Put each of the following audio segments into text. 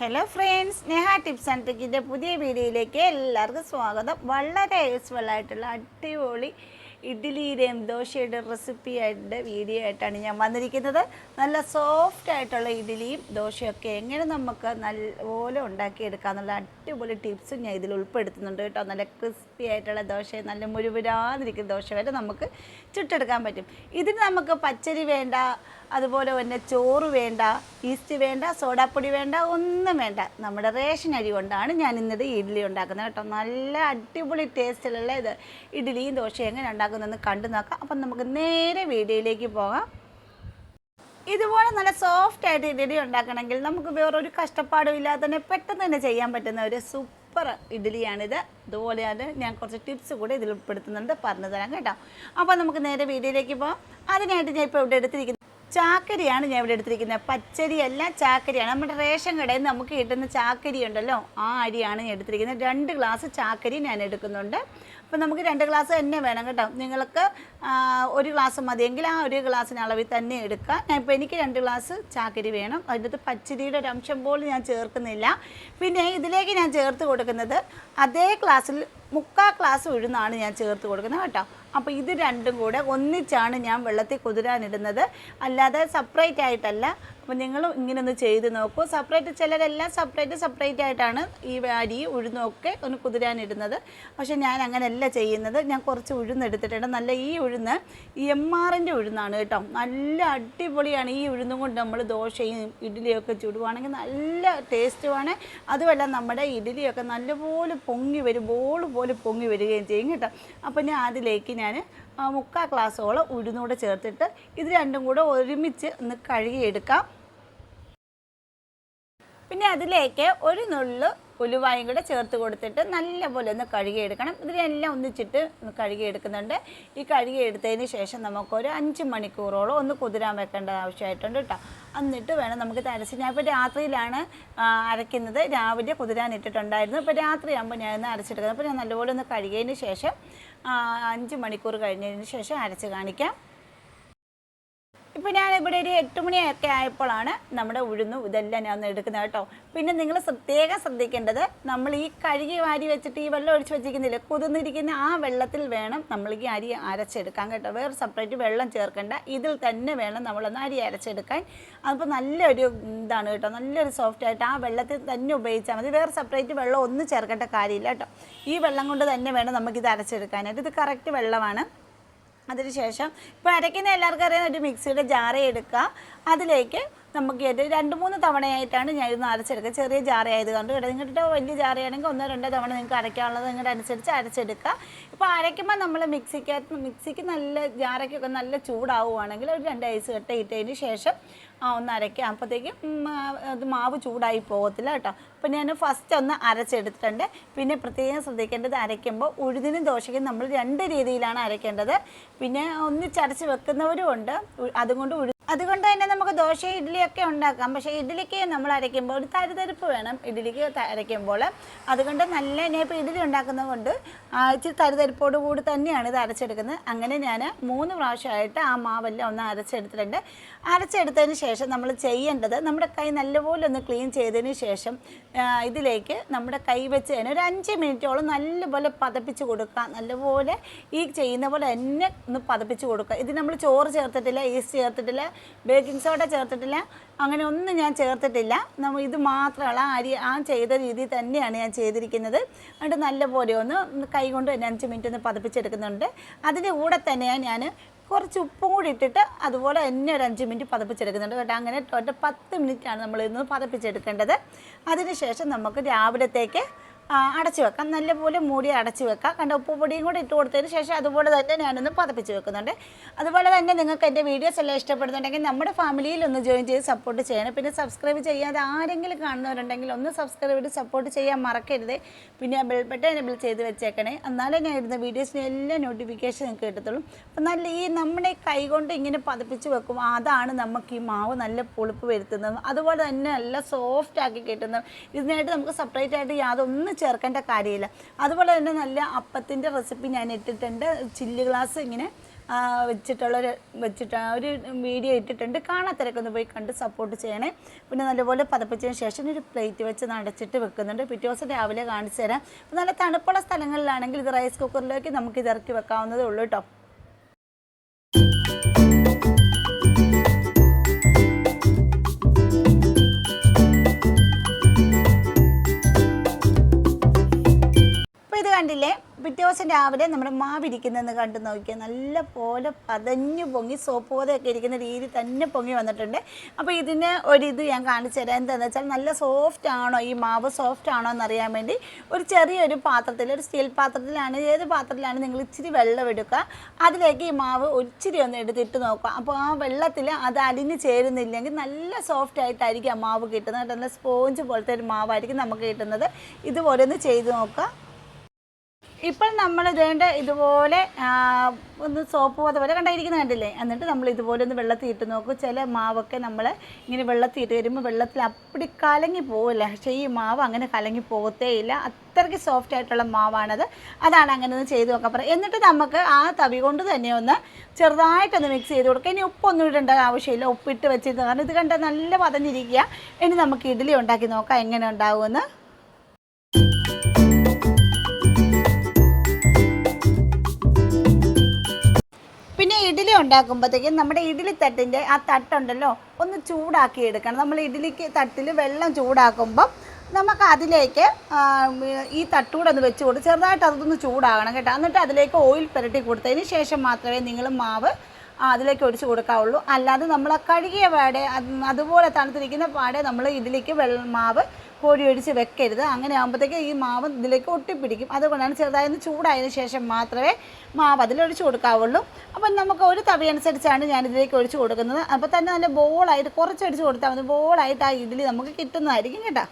Hello friends Sneha tips and ട്രിക്കിന്റെ പുതിയ വീഡിയോയിലേക്ക് എല്ലാവർക്കും സ്വാഗതം. വളരെ യൂസ്ഫുൾ ആയിട്ടുള്ള അടിപൊളി ഇഡ്ഡലിയുടെയും ദോശയുടെ റെസിപ്പി ആയിട്ട് വീഡിയോ ആയിട്ടാണ് ഞാൻ വന്നിരിക്കുന്നത്. നല്ല സോഫ്റ്റ് ആയിട്ടുള്ള ഇഡ്ഡലിയും ദോശയൊക്കെ എങ്ങനെ നമുക്ക് നല്ലപോലെ ഉണ്ടാക്കിയെടുക്കാന്നുള്ള അടിപൊളി ടിപ്സും ഞാൻ ഇതിൽ ഉൾപ്പെടുത്തുന്നുണ്ട് കേട്ടോ. നല്ല ക്രിസ്പി ആയിട്ടുള്ള ദോശ നല്ല മുരുമുരാന്നിരിക്കുന്ന ദോശ വരെ നമുക്ക് ചുട്ടെടുക്കാൻ പറ്റും. ഇതിന് നമുക്ക് പച്ചരി വേണ്ട അതുപോലെ തന്നെ ചോറ് വേണ്ട ഈസ്റ്റ് വേണ്ട സോഡാപ്പൊടി വേണ്ട ഒന്നും വേണ്ട. നമ്മുടെ റേഷൻ അരി കൊണ്ടാണ് ഞാൻ ഇന്നത് ഇഡ്ഡലി ഉണ്ടാക്കുന്നത് കേട്ടോ. നല്ല അടിപൊളി ടേസ്റ്റിലുള്ള ഇത്. ഇഡ്ഡലിയും ദോശയും എങ്ങനെ ഉണ്ടാക്കുന്നതെന്ന് കണ്ടു നോക്കാം. അപ്പം നമുക്ക് നേരെ വീഡിയോയിലേക്ക് പോകാം. ഇതുപോലെ നല്ല സോഫ്റ്റ് ആയിട്ട് ഇഡ്ഡലി ഉണ്ടാക്കണമെങ്കിൽ നമുക്ക് വേറൊരു കഷ്ടപ്പാടും ഇല്ലാതെ തന്നെ പെട്ടെന്ന് തന്നെ ചെയ്യാൻ പറ്റുന്ന ഒരു സൂപ്പർ ഇഡ്ഡലിയാണിത് അതുപോലെയാണ് ഞാൻ കുറച്ച് ടിപ്സ് കൂടെ ഇതിൽ ഉൾപ്പെടുത്തുന്നുണ്ട് പറഞ്ഞു തരാം കേട്ടോ. അപ്പോൾ നമുക്ക് നേരെ വീഡിയോയിലേക്ക് പോകാം. അതിനായിട്ട് ഞാൻ ഇപ്പോൾ ഇവിടെ എടുത്തിരിക്കുന്നത് ചാക്കരിയാണ് ഞാൻ ഇവിടെ എടുത്തിരിക്കുന്നത്. പച്ചരിയല്ല ചാക്കരിയാണ്. നമ്മുടെ റേഷൻ കടയിൽ നിന്ന് നമുക്ക് കിട്ടുന്ന ചാക്കരി ഉണ്ടല്ലോ ആ അരിയാണ് ഞാൻ എടുത്തിരിക്കുന്നത്. രണ്ട് ഗ്ലാസ് ചാക്കരി ഞാൻ എടുക്കുന്നുണ്ട്. അപ്പോൾ നമുക്ക് രണ്ട് ഗ്ലാസ് തന്നെ വേണം കേട്ടോ. നിങ്ങൾക്ക് ഒരു ഗ്ലാസ് മതിയെങ്കിൽ ആ ഒരു ഗ്ലാസ്സിന് അളവിൽ തന്നെ എടുക്കാം ഞാൻ ഇപ്പോൾ എനിക്ക് രണ്ട് ഗ്ലാസ് ചാക്കരി വേണം. അതിനകത്ത് പച്ചരിയുടെ ഒരു അംശം പോലും ഞാൻ ചേർക്കുന്നില്ല. പിന്നെ ഇതിലേക്ക് ഞാൻ ചേർത്ത് കൊടുക്കുന്നത് അതേ ഗ്ലാസ്സിൽ മുക്കാൽ ഗ്ലാസ് ഉഴുന്നാണ് ഞാൻ ചേർത്ത് കൊടുക്കുന്നത് കേട്ടോ. അപ്പോൾ ഇത് രണ്ടും കൂടെ ഒന്നിച്ചാണ് ഞാൻ വെള്ളത്തിൽ കുതിരാനിടുന്നത്. അല്ലാതെ സെപ്പറേറ്റ് ആയിട്ടല്ല. അപ്പോൾ നിങ്ങൾ ഇങ്ങനെ ഒന്ന് ചെയ്ത് നോക്കൂ. സെപ്പറേറ്റ് ചിലരെല്ലാം സെപ്പറേറ്റ് സെപ്പറേറ്റ് ആയിട്ടാണ് ഈ അരി ഉഴുന്നൊക്കെ ഒന്ന് കുതിരാനിടുന്നത്. പക്ഷേ ഞാൻ അങ്ങനെയല്ല ചെയ്യുന്നത്. ഞാൻ കുറച്ച് ഉഴുന്നെടുത്തിട്ടുണ്ട് നല്ല ഈ ഉഴുന്ന് എം ആറിന്റെ ഉഴുന്നാണ് കേട്ടോ. നല്ല അടിപൊളിയാണ്. ഈ ഉഴുന്നും കൊണ്ട് നമ്മൾ ദോശയും ഇഡ്ഡലിയൊക്കെ ചുടുവാണെങ്കിൽ നല്ല ടേസ്റ്റുമാണ്. അതുമല്ല നമ്മുടെ ഇഡ്ഡലിയൊക്കെ നല്ലപോലെ പൊങ്ങി വരും. ബോൾ പോലെ പൊങ്ങി വരികയും ചെയ്യും കേട്ടോ. അപ്പോൾ ഞാൻ അതിലേക്ക് ഞാൻ മുക്കാൽ ഗ്ലാസ്സോളം ഉഴുന്നൂടെ ചേർത്തിട്ട് ഇത് രണ്ടും കൂടെ ഒരുമിച്ച് ഒന്ന് കഴുകിയെടുക്കാം. പിന്നെ അതിലേക്ക് ഒരു നുള്ളു ഉലുവായും കൂടെ ചേർത്ത് കൊടുത്തിട്ട് നല്ലപോലെ ഒന്ന് കഴുകിയെടുക്കണം. ഇതിനെല്ലാം ഒന്നിച്ചിട്ട് ഒന്ന് കഴുകിയെടുക്കുന്നുണ്ട്. ഈ കഴുകിയെടുത്തതിന് ശേഷം നമുക്കൊരു അഞ്ച് മണിക്കൂറോളം ഒന്ന് കുതിരാൻ വെക്കേണ്ട ആവശ്യമായിട്ടുണ്ട് കേട്ടോ എന്നിട്ട് വേണം നമുക്ക് അരച്ച് ഞാൻ ഇപ്പോൾ രാത്രിയിലാണ് അരയ്ക്കുന്നത്. രാവിലെ കുതിരാൻ ഇട്ടിട്ടുണ്ടായിരുന്നു. ഇപ്പോൾ രാത്രിയാകുമ്പോൾ ഞാൻ ഒന്ന് അരച്ചെടുക്കുന്നത്. അപ്പോൾ ഞാൻ നല്ലപോലെ ഒന്ന് കഴുകിയതിന് ശേഷം അഞ്ച് മണിക്കൂർ കഴിഞ്ഞതിന് ശേഷം അരച്ച് കാണിക്കാം. ഇപ്പോൾ ഞാൻ ഇവിടെ ഒരു എട്ട് മണിയൊക്കെ ആയപ്പോഴാണ് നമ്മുടെ ഉഴുന്നും ഇതെല്ലാം ഞാൻ എടുക്കുന്നത് കേട്ടോ. പിന്നെ നിങ്ങൾ പ്രത്യേകം ശ്രദ്ധിക്കേണ്ടത് നമ്മൾ ഈ കഴുകി വാരി വെച്ചിട്ട് ഈ വെള്ളം ഒഴിച്ച് വെച്ചിരിക്കുന്നില്ല? കുതിർന്നിരിക്കുന്ന ആ വെള്ളത്തിൽ വേണം നമ്മൾ ഈ അരി അരച്ചെടുക്കാൻ കേട്ടോ. വേറെ സെപ്പറേറ്റ് വെള്ളം ചേർക്കേണ്ട. ഇതിൽ തന്നെ വേണം നമ്മളൊന്ന് അരി അരച്ചെടുക്കാൻ. അതിപ്പോൾ നല്ലൊരു ഇതാണ് കേട്ടോ. നല്ലൊരു സോഫ്റ്റ് ആയിട്ട് ആ വെള്ളത്തിൽ തന്നെ ഉപയോഗിച്ചാൽ മതി. വേറെ സെപ്പറേറ്റ് വെള്ളം ഒന്നും ചേർക്കേണ്ട കാര്യമില്ല കേട്ടോ. ഈ വെള്ളം കൊണ്ട് തന്നെ വേണം നമുക്കിത് അരച്ചെടുക്കാനായിട്ട്. ഇത് കറക്റ്റ് വെള്ളമാണ്. അതിനുശേഷം ഇപ്പോൾ അരയ്ക്കുന്ന എല്ലാവർക്കും അറിയാം ഒരു മിക്സിയുടെ ജാറ എടുക്കുക അതിലേക്ക് നമുക്ക് ഏറ്റവും രണ്ട് മൂന്ന് തവണയായിട്ടാണ് ഞാൻ ഇത് അരച്ചെടുക്കുക. ചെറിയ ജാറയായത് കൊണ്ട് കേട്ടോ. നിങ്ങളുടെ വലിയ ജാറയാണെങ്കിൽ ഒന്നോ രണ്ടോ തവണ നിങ്ങൾക്ക് അരയ്ക്കാനുള്ളത് നിങ്ങളുടെ അനുസരിച്ച് അരച്ചെടുക്കുക. ഇപ്പോൾ അരയ്ക്കുമ്പോൾ നമ്മൾ മിക്സിക്കകത്ത് മിക്സിക്ക് നല്ല ജാറയ്ക്കൊക്കെ നല്ല ചൂടാവുകയാണെങ്കിൽ ഒരു രണ്ട് ഐസ് കട്ട ഇട്ടതിന് ശേഷം ഒന്ന് അരയ്ക്കുക. അപ്പോഴത്തേക്കും അത് മാവ് ചൂടായി പോകത്തില്ല കേട്ടോ. അപ്പോൾ ഞാൻ ഫസ്റ്റ് ഒന്ന് അരച്ചെടുത്തിട്ടുണ്ട്. പിന്നെ പ്രത്യേകം ശ്രദ്ധിക്കേണ്ടത് അരയ്ക്കുമ്പോൾ ഉഴുതിനും ദോശയ്ക്കും നമ്മൾ രണ്ട് രീതിയിലാണ് അരയ്ക്കേണ്ടത്. പിന്നെ ഒന്നിച്ചരച്ച് വെക്കുന്നവരും ഉണ്ട് അതുകൊണ്ട് അതുകൊണ്ട് തന്നെ നമുക്ക് ദോശ ഇഡ്ഡലിയൊക്കെ ഉണ്ടാക്കാം. പക്ഷേ ഇഡ്ഡലിക്ക് നമ്മൾ അരയ്ക്കുമ്പോൾ ഒരു തരിതരിപ്പ് വേണം. ഇഡ്ഡലിക്ക് അരയ്ക്കുമ്പോൾ അതുകൊണ്ട് നല്ല ഞാൻ ഇപ്പോൾ ഇഡ്ഡലി ഉണ്ടാക്കുന്നത് കൊണ്ട് ഇച്ചിരി തരിതരിപ്പോട് കൂടി തന്നെയാണ് ഇത് അരച്ചെടുക്കുന്നത്. അങ്ങനെ ഞാൻ മൂന്ന് പ്രാവശ്യമായിട്ട് ആ മാവെല്ലാം ഒന്ന് അരച്ചെടുത്തിട്ടുണ്ട്. അരച്ചെടുത്തതിന് ശേഷം നമ്മൾ ചെയ്യേണ്ടത് നമ്മുടെ കൈ നല്ലപോലെ ഒന്ന് ക്ലീൻ ചെയ്തതിന് ശേഷം ഇതിലേക്ക് നമ്മുടെ കൈ വെച്ച് തന്നെ ഒരു അഞ്ച് മിനിറ്റോളം നല്ലപോലെ പതപ്പിച്ച് കൊടുക്കുക. നല്ലപോലെ ഈ ചെയ്യുന്ന പോലെ തന്നെ ഒന്ന് പതപ്പിച്ച് കൊടുക്കുക. ഇത് നമ്മൾ ചോറ് ചേർത്തിട്ടില്ല ഈസ്റ്റ് ചേർത്തിട്ടില്ല ബേക്കിംഗ് സോഡ ചേർത്തിട്ടില്ല. അങ്ങനെ ഒന്നും ഞാൻ ചേർത്തിട്ടില്ല. നമ്മൾ ഇത് മാത്രമുള്ള ആ അരി ആ ചെയ്ത രീതി തന്നെയാണ് ഞാൻ ചെയ്തിരിക്കുന്നത്. എന്നിട്ട് നല്ലപോലെ ഒന്ന് കൈകൊണ്ട് തന്നെ അഞ്ച് മിനിറ്റ് ഒന്ന് പതിപ്പിച്ചെടുക്കുന്നുണ്ട്. അതിന്റെ കൂടെ തന്നെയാണ് ഞാൻ കുറച്ച് ഉപ്പും കൂടി ഇട്ടിട്ട് അതുപോലെ തന്നെ ഒരു അഞ്ച് മിനിറ്റ് പതപ്പിച്ചെടുക്കുന്നുണ്ട്. കേട്ടോ അങ്ങനെ ഒറ്റ പത്ത് മിനിറ്റാണ് നമ്മൾ ഇന്ന് പതപ്പിച്ചെടുക്കേണ്ടത്. അതിനുശേഷം നമുക്ക് രാവിലത്തേക്ക് അടച്ചു വെക്കാം. നല്ലപോലെ മൂടി അടച്ചു വെക്കാം. കണ്ട ഉപ്പുപൊടിയും കൂടെ ഇട്ട് കൊടുത്തതിന് ശേഷം അതുപോലെ തന്നെ ഞാനൊന്ന് പതപ്പിച്ച് വെക്കുന്നുണ്ട്. അതുപോലെ തന്നെ നിങ്ങൾക്ക് എന്റെ വീഡിയോസ് എല്ലാം ഇഷ്ടപ്പെടുന്നുണ്ടെങ്കിൽ നമ്മുടെ ഫാമിലിയിൽ ഒന്ന് ജോയിൻ ചെയ്ത് സപ്പോർട്ട് ചെയ്യണം. പിന്നെ സബ്സ്ക്രൈബ് ചെയ്യാതെ ആരെങ്കിലും കാണുന്നവരുണ്ടെങ്കിൽ ഒന്ന് സബ്സ്ക്രൈബ് ചെയ്ത് സപ്പോർട്ട് ചെയ്യാൻ മറക്കരുത്. പിന്നെ ബെൽ ബട്ടൺ എനബിൾ ചെയ്ത് വെച്ചേക്കണേ. എന്നാലേ ഞാൻ ഇടുന്ന വീഡിയോസിന് എല്ലാ നോട്ടിഫിക്കേഷൻ നിങ്ങൾക്ക് കിട്ടത്തുള്ളൂ. അപ്പം നല്ല ഈ നമ്മുടെ കൈ കൊണ്ട് ഇങ്ങനെ പതപ്പിച്ച് വെക്കും. അതാണ് നമുക്ക് ഈ മാവ് നല്ല പുളിപ്പ് വരുത്തുന്നതും. അതുപോലെ തന്നെ നല്ല സോഫ്റ്റ് ആക്കി കിട്ടുന്നതും. ഇതിനായിട്ട് നമുക്ക് സെപ്പറേറ്റ് ആയിട്ട് യാതൊന്നും ചേർക്കേണ്ട കാര്യമില്ല. അതുപോലെ തന്നെ നല്ല അപ്പത്തിന്റെ റെസിപ്പി ഞാൻ ഇട്ടിട്ടുണ്ട്. ചില്ലി ഗ്ലാസ് ഇങ്ങനെ വെച്ചിട്ടുള്ള ഒരു വെച്ചിട്ട് ഒരു വീഡിയോ ഇട്ടിട്ടുണ്ട്. കാണാത്തരൊക്കെ ഒന്ന് പോയി കണ്ട് സപ്പോർട്ട് ചെയ്യണേ. പിന്നെ നല്ലപോലെ പതപ്പിച്ചതിന് ശേഷം ഒരു പ്ലേറ്റ് വെച്ച് നടച്ചിട്ട് വെക്കുന്നുണ്ട്. പിറ്റേ ദിവസം രാവിലെ കാണിച്ചു തരാം. നല്ല തണുപ്പുള്ള സ്ഥലങ്ങളിലാണെങ്കിൽ ഇത് റൈസ് കുക്കറിലേക്ക് നമുക്ക് ഇത് ഇറക്കി വെക്കാവുന്നതേ ഉള്ളൂ കേട്ടോ കണ്ടില്ലേ? പിറ്റേ ദിവസം രാവിലെ നമ്മുടെ മാവിരിക്കുന്നതെന്ന് കണ്ടു നോക്കിയാൽ നല്ല പോലെ പതഞ്ഞു പൊങ്ങി സോപ്പ് പോലെയൊക്കെ ഇരിക്കുന്ന രീതി തന്നെ പൊങ്ങി വന്നിട്ടുണ്ട്. അപ്പോൾ ഇതിന് ഒരിത് ഞാൻ കാണിച്ചു തരാം. എന്താണെന്ന് വെച്ചാൽ നല്ല സോഫ്റ്റ് ആണോ? ഈ മാവ് സോഫ്റ്റ് ആണോ എന്നറിയാൻ വേണ്ടി ഒരു ചെറിയൊരു പാത്രത്തിൽ ഒരു സ്റ്റീൽ പാത്രത്തിലാണ് ഏത് പാത്രത്തിലാണ് നിങ്ങൾ ഇച്ചിരി വെള്ളം എടുക്കുക അതിലേക്ക് ഈ മാവ് ഒരിച്ചിരി ഒന്ന് എടുത്തിട്ട് നോക്കുക. അപ്പോൾ ആ വെള്ളത്തിൽ അത് അലിഞ്ഞ് ചേരുന്നില്ലെങ്കിൽ നല്ല സോഫ്റ്റ് ആയിട്ടായിരിക്കും ആ മാവ് കിട്ടുന്നത്. നല്ല സ്പോഞ്ച് പോലത്തെ ഒരു മാവായിരിക്കും നമുക്ക് കിട്ടുന്നത്. ഇതുപോലെ ഒന്ന് ചെയ്ത് നോക്കുക. ഇപ്പോൾ നമ്മൾ ഇതേണ്ട ഇതുപോലെ ഒന്ന് സോപ്പ് അതുപോലെ പോലെ കണ്ടായിരിക്കുന്നത് കണ്ടില്ലേ? എന്നിട്ട് നമ്മൾ ഇതുപോലെ ഒന്ന് വെള്ളത്തിൽ ഇട്ട് നോക്കും. ചില മാവൊക്കെ നമ്മൾ ഇങ്ങനെ വെള്ളത്തിൽ ഇട്ട് വരുമ്പോൾ വെള്ളത്തിൽ അപ്പടി കലങ്ങി പോവില്ല. പക്ഷേ ഈ മാവ് അങ്ങനെ കലങ്ങി പോകത്തേ ഇല്ല. അത്രയ്ക്ക് സോഫ്റ്റ് ആയിട്ടുള്ള മാവാണത്. അതാണ് അങ്ങനെ ഒന്ന് ചെയ്ത് നോക്കാൻ പറയാം എന്നിട്ട് നമുക്ക് ആ തവി കൊണ്ട് തന്നെ ഒന്ന് ചെറുതായിട്ടൊന്ന് മിക്സ് ചെയ്ത് കൊടുക്കുക. ഇനി ഉപ്പൊന്നും ഇടേണ്ട ആവശ്യമില്ല. ഉപ്പിട്ട് വെച്ചിരുന്നത് കാരണം ഇത് കണ്ടാൽ നല്ല പതഞ്ഞിരിക്കുക ഇനി നമുക്ക് ഇഡ്ഡലി ഉണ്ടാക്കി നോക്കാം. എങ്ങനെ ഉണ്ടാകുമെന്ന് ഇഡ്ഡലി ഉണ്ടാക്കുമ്പോഴത്തേക്കും നമ്മുടെ ഇഡ്ഡലി തട്ടിന്റെ ആ തട്ടുണ്ടല്ലോ ഒന്ന് ചൂടാക്കി എടുക്കണം. നമ്മൾ ഇഡ്ഡലിക്ക് തട്ടിൽ വെള്ളം ചൂടാക്കുമ്പം നമുക്ക് അതിലേക്ക് ഈ തട്ടൂടെ ഒന്ന് വെച്ച് കൊടുത്ത് ചെറുതായിട്ട് അതൊന്ന് ചൂടാകണം കേട്ടോ. എന്നിട്ട് അതിലേക്ക് ഓയിൽ പുരട്ടി കൊടുത്തതിന് ശേഷം മാത്രമേ നിങ്ങൾ മാവ് അതിലേക്ക് ഒഴിച്ച് കൊടുക്കാവുള്ളൂ. അല്ലാതെ നമ്മൾ കഴുകിയ പാടെ അതുപോലെ തണുത്തിരിക്കുന്ന പാടെ നമ്മൾ ഇഡ്ഡലിക്ക് വെള്ള മാവ് കോരി ഒഴിച്ച് വെക്കരുത്. അങ്ങനെ ആകുമ്പോഴത്തേക്ക് ഈ മാവ് ഇതിലേക്ക് ഒട്ടിപ്പിടിക്കും. അതുകൊണ്ടാണ് ചെറുതായൊന്ന് ചൂടായതിനു ശേഷം മാത്രമേ മാവ് അതിലൊഴിച്ച് കൊടുക്കാവുള്ളൂ. അപ്പം നമുക്ക് ഒരു തവി അനുസരിച്ചാണ് ഞാൻ ഇതിലേക്ക് ഒഴിച്ച് കൊടുക്കുന്നത്. അപ്പോൾ തന്നെ നല്ല ബോളായിട്ട് കുറച്ച് ഒഴിച്ച് കൊടുത്താൽ മതി. ബോളായിട്ട് ആ ഇഡ്ഡലി നമുക്ക് കിട്ടുന്നതായിരിക്കും കേട്ടോ.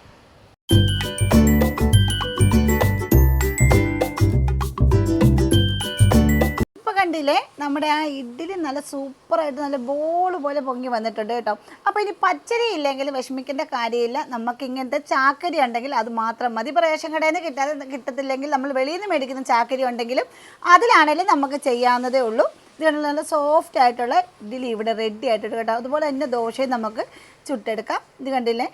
കണ്ടില്ലേ? നമ്മുടെ ആ ഇഡ്ഡലി നല്ല സൂപ്പറായിട്ട് നല്ല ബോൾ പോലെ പൊങ്ങി വന്നിട്ടുണ്ട് കേട്ടോ. അപ്പോൾ ഇനി പച്ചരി ഇല്ലെങ്കിൽ വിഷമിക്കേണ്ട കാര്യമില്ല. നമുക്ക് ഇങ്ങനത്തെ ചാക്കരി ഉണ്ടെങ്കിൽ അത് മാത്രം മതി. റേഷൻ കടയിൽ നിന്ന് കിട്ടാതെ കിട്ടത്തില്ലെങ്കിൽ നമ്മൾ വെളിയിൽ നിന്ന് മേടിക്കുന്ന ചാക്കരി ഉണ്ടെങ്കിലും അതിലാണെങ്കിലും നമുക്ക് ചെയ്യാവുന്നതേ ഉള്ളൂ. ഇത് കണ്ടില്ലേ, നല്ല സോഫ്റ്റ് ആയിട്ടുള്ള ഇഡ്ഡലി ഇവിടെ റെഡി ആയിട്ടുണ്ട് കേട്ടോ. അതുപോലെ തന്നെ ദോശയും നമുക്ക് ചുട്ടെടുക്കാം. ഇത് കണ്ടില്ലേ?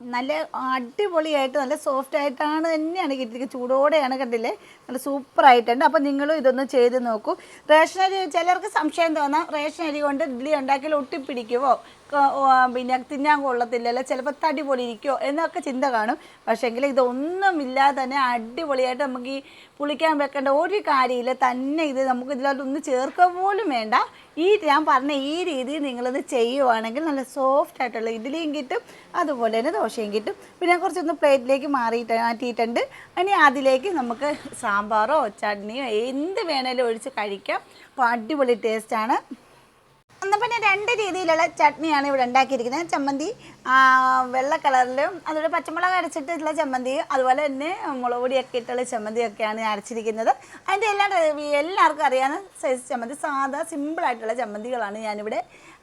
നല്ല അടിപൊളിയായിട്ട് നല്ല സോഫ്റ്റ് ആയിട്ടാണ് തന്നെയാണ് കിട്ടിയിരിക്കുന്നത്. ചൂടോടെയാണ് കണ്ടില്ലേ? നല്ല സൂപ്പർ ആയിട്ടുണ്ട് അപ്പോൾ നിങ്ങളും ഇതൊന്ന് ചെയ്ത് നോക്കൂ. റേഷൻ അരി ചിലർക്ക് സംശയം തോന്നാം. റേഷൻ അരി കൊണ്ട് ഇഡ്ഡലി ഉണ്ടാക്കിയാൽ ഒട്ടിപ്പിടിക്കുമോ പിന്നെ തിന്നാൻ കൊള്ളത്തില്ലല്ലോ. ചിലപ്പോൾ തടി പോലെ ഇരിക്കുമോ എന്നൊക്കെ ചിന്ത കാണും. പക്ഷേങ്കിൽ ഇതൊന്നുമില്ലാതെ തന്നെ അടിപൊളിയായിട്ട് നമുക്ക് ഈ പുളിക്കാൻ വെക്കേണ്ട ഒരു കാര്യമില്ല. തന്നെ ഇത് നമുക്ക് ഇതിലൊന്നും ചേർക്കുക പോലും വേണ്ട. ഈ ഞാൻ പറഞ്ഞ ഈ രീതിയിൽ നിങ്ങളിത് ചെയ്യുവാണെങ്കിൽ നല്ല സോഫ്റ്റ് ആയിട്ടുള്ള ഇഡ്ഡലിയും കിട്ടും. അതുപോലെ തന്നെ ദോശയും കിട്ടും. പിന്നെ കുറച്ചൊന്ന് പ്ലേറ്റിലേക്ക് മാറിയിട്ട് മാറ്റിയിട്ടുണ്ട്. ഇനി അതിലേക്ക് നമുക്ക് സാമ്പാറോ ചട്നിയോ എന്ത് വേണേലും ഒഴിച്ച് കഴിക്കാം. അപ്പോൾ അടിപൊളി ടേസ്റ്റാണ് എന്നാൽ പിന്നെ രണ്ട് രീതിയിലുള്ള ചട്നിയാണ് ഇവിടെ ഉണ്ടാക്കിയിരിക്കുന്നത്. ചമ്മന്തി വെള്ള കളറിലും അതുപോലെ പച്ചമുളക് അരച്ചിട്ടുള്ള ചമ്മന്തി അതുപോലെ തന്നെ മുളക് പൊടിയൊക്കെ ഇട്ടുള്ള ചമ്മന്തിയൊക്കെയാണ് അരച്ചിരിക്കുന്നത്. അതിന്റെ എല്ലാ എല്ലാവർക്കും അറിയാവുന്ന സൈസ് ചമ്മന്തി സാധാ സിമ്പിളായിട്ടുള്ള ചമ്മന്തികളാണ് ഞാനിവിടെ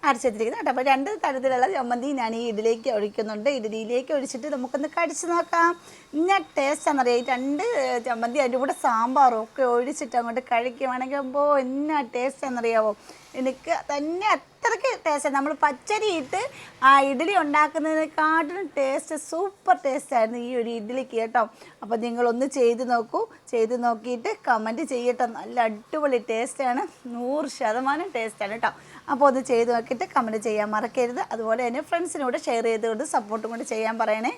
അരച്ചെടുത്തിരിക്കുന്നത് കേട്ടോ. അപ്പോൾ രണ്ട് തരത്തിലുള്ള ചമ്മന്തി ഞാൻ ഈ ഇതിലേക്ക് ഒഴിക്കുന്നുണ്ട്. ഇഡലിയിലേക്ക് ഒഴിച്ചിട്ട് നമുക്കൊന്ന് കടിച്ച് നോക്കാം. ഇന്ന ടേസ്റ്റ് എന്നറിയാം ഈ രണ്ട് ചമ്മന്തി അതിന്റെ കൂടെ സാമ്പാറും ഒക്കെ ഒഴിച്ചിട്ട് അങ്ങോട്ട് കഴിക്കുകയാണെങ്കിൽ അപ്പോൾ എന്നാ ടേസ്റ്റ് എന്നറിയാവോ എനിക്ക് തന്നെ അത്രയ്ക്ക് ടേസ്റ്റ് നമ്മൾ പച്ചരി ഇട്ട് ആ ഇഡ്ഡലി ഉണ്ടാക്കുന്നതിനെക്കാട്ടിലും ടേസ്റ്റ് സൂപ്പർ ടേസ്റ്റ് ആയിരുന്നു ഈ ഒരു ഇഡ്ഡലിക്ക് കേട്ടോ. അപ്പോൾ നിങ്ങളൊന്ന് ചെയ്ത് നോക്കൂ. ചെയ്ത് നോക്കിയിട്ട് കമന്റ് ചെയ്യട്ടോ. നല്ല അടിപൊളി ടേസ്റ്റാണ് നൂറ് ശതമാനം ടേസ്റ്റാണ് കേട്ടോ. അപ്പോൾ ഒന്ന് ചെയ്ത് നോക്കിയിട്ട് കമന്റ് ചെയ്യാൻ മറക്കരുത്. അതുപോലെ തന്നെ ഫ്രണ്ട്സിനോട് ഷെയർ ചെയ്തുകൊണ്ട് സപ്പോർട്ടും കൊണ്ട് ചെയ്യാൻ പറയണേ.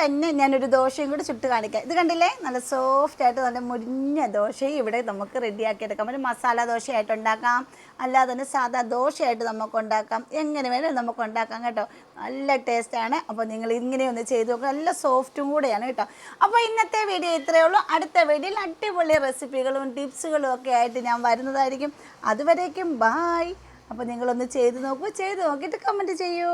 തന്നെ ഞാനൊരു ദോശയും കൂടി ചുട്ട് കാണിക്കാം. ഇത് കണ്ടില്ലേ? നല്ല സോഫ്റ്റ് ആയിട്ട് നല്ല മുരിഞ്ഞ ദോശയും ഇവിടെ നമുക്ക് റെഡിയാക്കി എടുക്കാം. ഒരു മസാല ദോശയായിട്ട് ഉണ്ടാക്കാം. അല്ലാതെ തന്നെ സാധാ ദോശയായിട്ട് നമുക്ക് ഉണ്ടാക്കാം. എങ്ങനെ വേണേലും നമുക്ക് ഉണ്ടാക്കാം കേട്ടോ. നല്ല ടേസ്റ്റാണ് അപ്പോൾ നിങ്ങൾ ഇങ്ങനെയൊന്ന് ചെയ്ത് നോക്കുക നല്ല സോഫ്റ്റും കൂടെയാണ് കേട്ടോ. അപ്പോൾ ഇന്നത്തെ വീഡിയോ ഇത്രയേ ഉള്ളൂ. അടുത്ത വീഡിയോയിൽ അടിപൊളി റെസിപ്പികളും ടിപ്സുകളും ഒക്കെ ആയിട്ട് ഞാൻ വരുന്നതായിരിക്കും. അതുവരേക്കും ബായ് അപ്പോൾ നിങ്ങളൊന്ന് ചെയ്ത് നോക്കൂ. ചെയ്ത് നോക്കിയിട്ട് കമന്റ് ചെയ്യൂ.